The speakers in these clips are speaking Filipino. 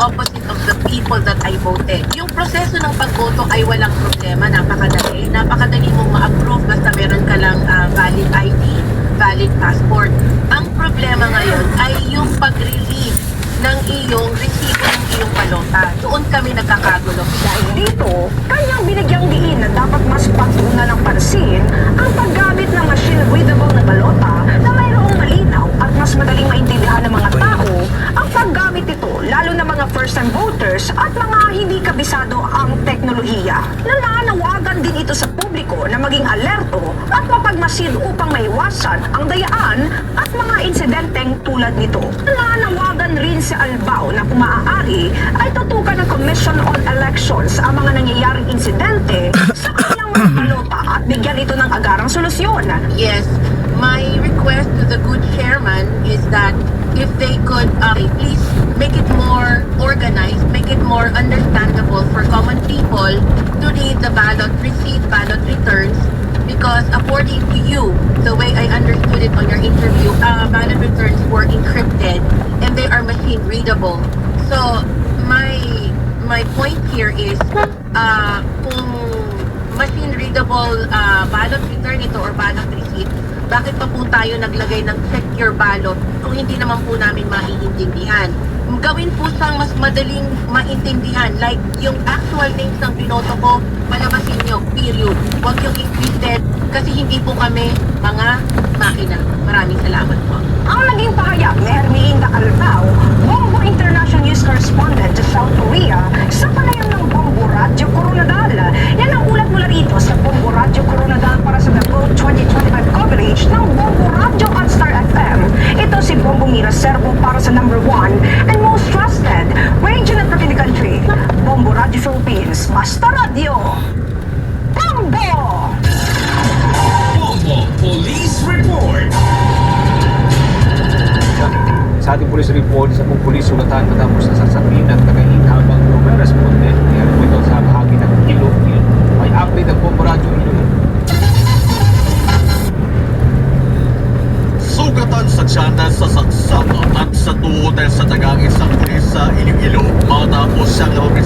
opposite of the people that I voted. Yung proseso ng pagboto ay walang problema, napakadali. Napakadali mong ma-approve basta meron ka lang ah, valid ID, valid passport. Ang problema ngayon ay yung pag-release ng iyong resibo ng iyong balota. Doon kami nagkakagulo. Dahil dito, kanyang binigyang diin na dapat mas pagtuunan ng pansin ang paggamit ng machine-readable na balota na mayroong malinaw at mas madaling maintindihan ng mga tao paggamit nito lalo na mga first-time voters at mga hindi kabisado ang teknolohiya. Nananawagan din ito sa publiko na maging alerto at mapagmasid upang maiwasan ang dayaan at mga insidenteng tulad nito. Nananawagan rin si Albao na kung maaari ay tutukan ng Commission on Elections ang mga nangyayaring insidente sa kanilang mga balota at bigyan ito ng agarang solusyon. Yes, my request to the good chairman is that if they could uh, please make it more organized, make it more understandable for common people to read the ballot receipt, ballot returns, because according to you, the way I understood it on your interview, uh, ballot returns were encrypted and they are machine readable. So my my point here is, uh, kung machine readable uh, ballot return ito or ballot receipt, bakit pa po tayo naglagay ng check your ballot kung hindi naman po namin maiintindihan? Gawin po siyang mas madaling maintindihan. Like, yung actual names ng binoto ko, palabasin nyo, period. Huwag yung encrypted kasi hindi po kami mga makina. Maraming salamat po. Ang naging pahayag ni Hermelinda Albao, Bombo International News Correspondent sa South Korea, sa panayam ng Bombo Radyo Coronadal. Yan ang ulat mula rito sa Bombo Radyo Coronadal para sa The Vote 2025 coverage ng Bombo Radyo at Star FM. Ito si Bombo Mira Servo para sa number one and Basta Radio! Bombo! Bombo Police Report. Sa ating police report, sa pong pulis sulatan matapos na sasabihin ng tagahit habang lumeresponde. Yan po ito sa bahagi ng Ilocil. May update ang Bombo Radyo Ilocil. Sugatan sa tiyanan sa saksama at sa tuhotel sa tagang isang pulis sa Iloilo matapos siyang responde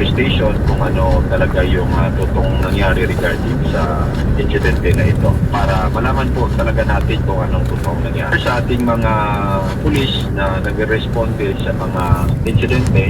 Police Station kung ano talaga yung uh, totoong nangyari regarding sa incidente na ito para malaman po talaga natin kung anong totoong nangyari. Sa ating mga pulis na nagre-responde sa mga insidente,